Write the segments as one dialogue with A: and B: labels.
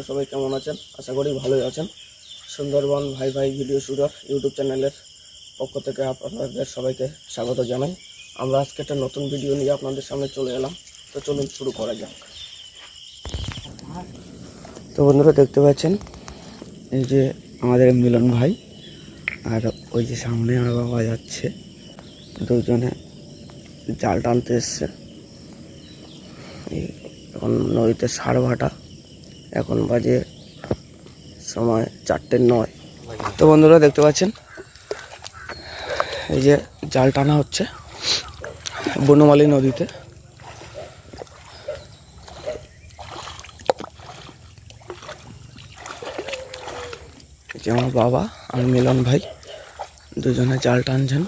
A: আপনারা সবাই কেমন আছেন? আশা করি ভালোই আছেন। সুন্দরবন ভাই ভাই ভিডিও শুটার ইউটিউব চ্যানেলের পক্ষ থেকে আপনাদের সবাইকে স্বাগত জানাই। আমরা আজকে একটা নতুন ভিডিও নিয়ে আপনাদের সামনে চলে এলাম। তো চলুন শুরু করা যাক। তো বন্ধুরা, দেখতে পাচ্ছেন, এই যে আমাদের মিলন ভাই আর ওই যে সামনে আর বাবা যাচ্ছে। দুজনে জাল টানতে এসছে। এখন নদীতে সার ভাটা এখন বাজে সময় চারটে নয়। তো বন্ধুরা দেখতে পাচ্ছেন, এই যে জাল টানা হচ্ছে বনমালী নদীতে। যে আমার বাবা আর মিলন ভাই দুজনে জাল টানছেন।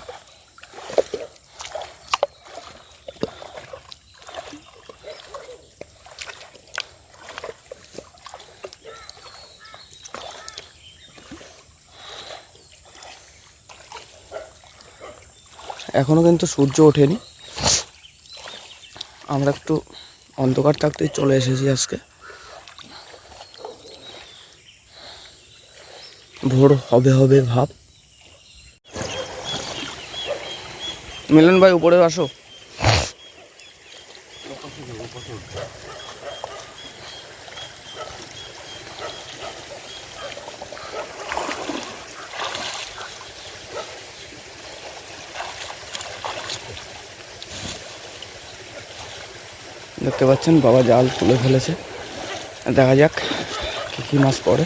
A: এখনও কিন্তু সূর্য ওঠেনি। আমরা একটু অন্ধকার থাকতেই চলে এসেছি আজকে। ভোর হবে হবে ভাব। মিলন ভাই উপরে আসো। দেখতে পাচ্ছেন, বাবা জাল তুলে ফেলেছে। দেখা যাক কী কী মাছ পড়ে।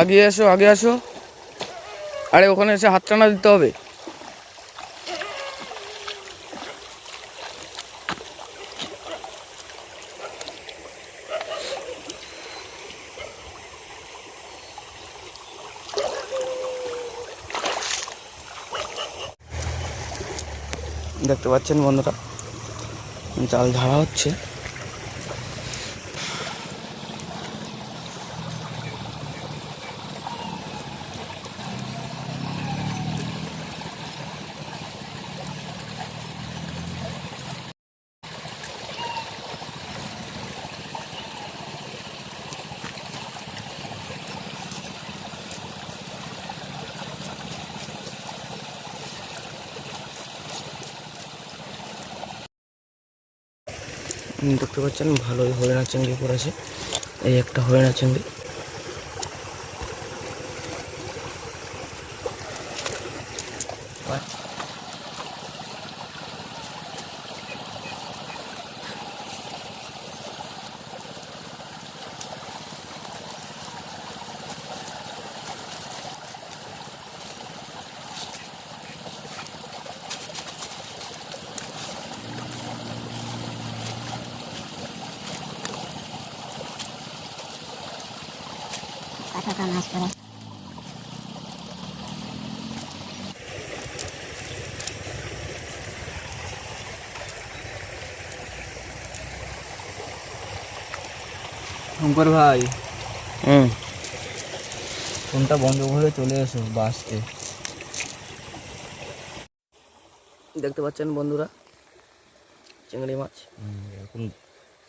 A: আগে আসো আগে আসো। আরে, ওখানে এসে হাত টানা দিতে হবে। দেখতে পাচ্ছেন বন্ধুরা। জাল ঝাড়া হচ্ছে। দেখতে পাচ্ছেন ভালোই হরিণা চিংড়ি পড়েছে। এই একটা হরিণা চিংড়ি।
B: কাঁচা মাছ পড়ে
C: শঙ্কর ভাই।
A: হুম।
C: ফোনটা বন্ধ করে চলে এসো বাসতে
A: দেখতে পাচ্ছেন বন্ধুরা চিংড়ি মাছ।
C: এখন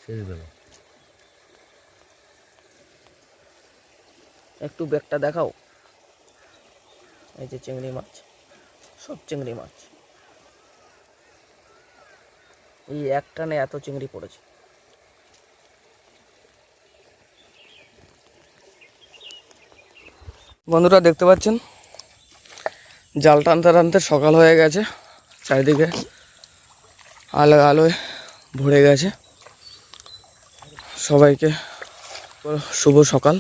C: শেষ বেলা।
A: একটু ব্যাগটা দেখাও। এই যে চিংড়ি মাছ, সব চিংড়ি মাছ। এই এক টানে এত চিংড়ি পড়েছে। বন্ধুরা, দেখতে পাচ্ছেন? জাল টানতে টানতে সকাল হয়ে গেছে, চারিদিকে আলো আলোয় ভরে গেছে। সবাইকে শুভ সকাল।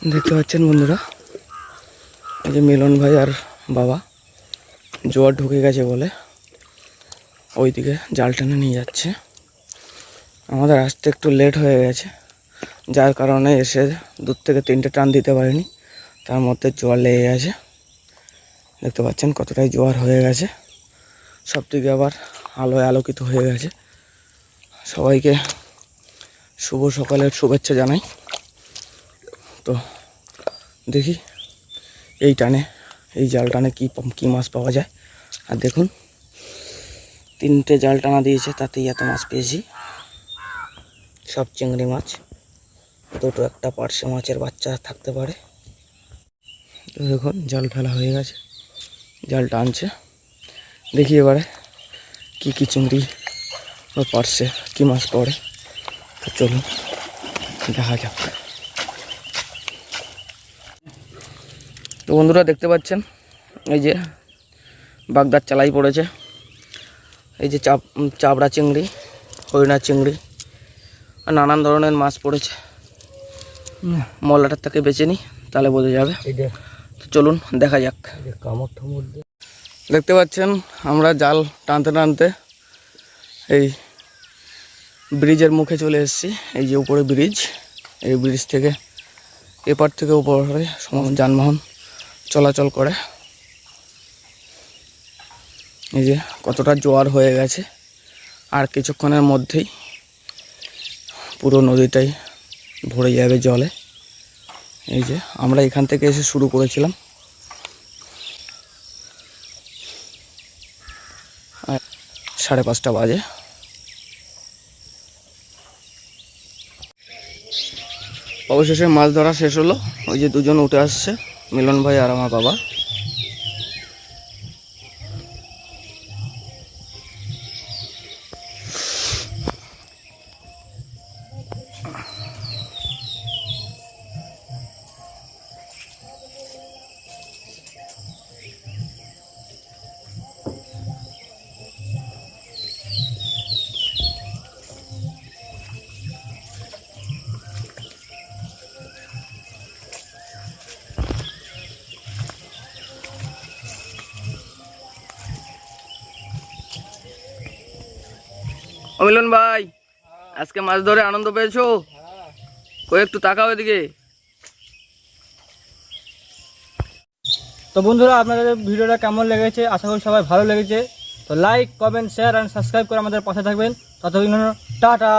A: দেখতে পাচ্ছেন বন্ধুরা, এই যে মিলন ভাই আর বাবা, জোয়ার ঢুকে গেছে বলে ওইদিকে জাল টেনে নিয়ে যাচ্ছে। আমাদের আসতে একটু লেট হয়ে গেছে, যার কারণে এসে দূর থেকে তিনটে টান দিতে পারিনি, তার মধ্যে জোয়ার লেগে গেছে। দেখতে পাচ্ছেন কতটাই জোয়ার হয়ে গেছে, সব দিকে আবার আলোয় আলোকিত হয়ে গেছে। সবাইকে শুভ সকালের শুভেচ্ছা জানাই। তো দেখি এই টানে, এই জাল টানে কী কী মাছ পাওয়া যায়। আর দেখুন, তিনটে জাল টানা দিয়েছে, তাতেই এত মাছ পেয়েছি। সব চিংড়ি মাছ, দুটো একটা পার্শে মাছের বাচ্চা থাকতে পারে। তো দেখুন, জাল ফেলা হয়ে গেছে, জাল টানছে। দেখি এবারে কী কী চিংড়ি বা পার্শে কী মাছ পড়ে। চলুন, দেখা যাক। তো বন্ধুরা দেখতে পাচ্ছেন এই যে বাগদার চালাই পড়েছে এই যে চাপ চাবড়া চিংড়ি হরিণা চিংড়ি আর নানান ধরনের মাছ পড়েছে। মলাটার থেকে বেছে নিই তাহলে বোঝা যাবে। তো চলুন দেখা যাক। দেখতে পাচ্ছেন আমরা জাল টানতে টানতে এই ব্রিজের মুখে চলে এসেছি। এই যে উপরে ব্রিজ এই ব্রিজ থেকে এপার থেকে উপরে সম- যানবাহন। চলাচল করে। এই যে কতটা জোয়ার হয়ে গেছে। আর কিছুক্ষণের মধ্যেই পুরো নদীটাই ভরে যাবে জলে। এই যে আমরা এখান থেকে এসে শুরু করেছিলাম। সাড়ে পাঁচটা বাজে। অবশেষে মাছ ধরা শেষ হলো। ওই যে দুজন উঠে আসছে। মিলন ভাই আর আমার বাবা। ও মিলন ভাই, আজকে মাছ ধরে আনন্দ পেয়েছ? কই একটু তাকাও এদিকে।
C: তো বন্ধুরা, আপনাদের ভিডিওটা কেমন লেগেছে? আশা করি সবাই ভালো লেগেছে। তো like comment share and subscribe করে আমাদের পাশে থাকবেন। ততদিন টাটা!